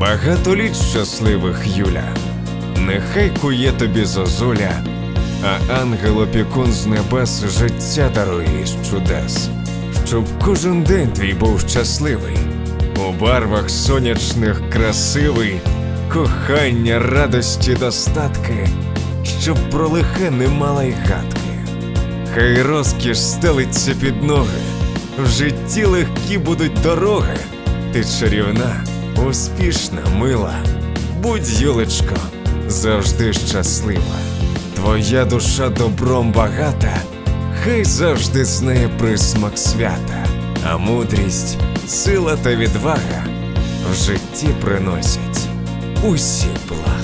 Багато літ щасливих, Юля. Нехай кує тобі зозуля, а ангел опікун з небес життя дарує із чудес, щоб кожен день твій був щасливий, у барвах сонячних красивий, кохання, радості, достатки, щоб про лихе не мала й гадки. Хай розкіш стелиться під ноги, в житті легкі будуть дороги. Ти чарівна, успішна, мила. Будь, Юлечко, завжди щаслива. Твоя душа добром багата, хай завжди знає присмак свята, а мудрість, сила та відвага в житті приносять усі блага.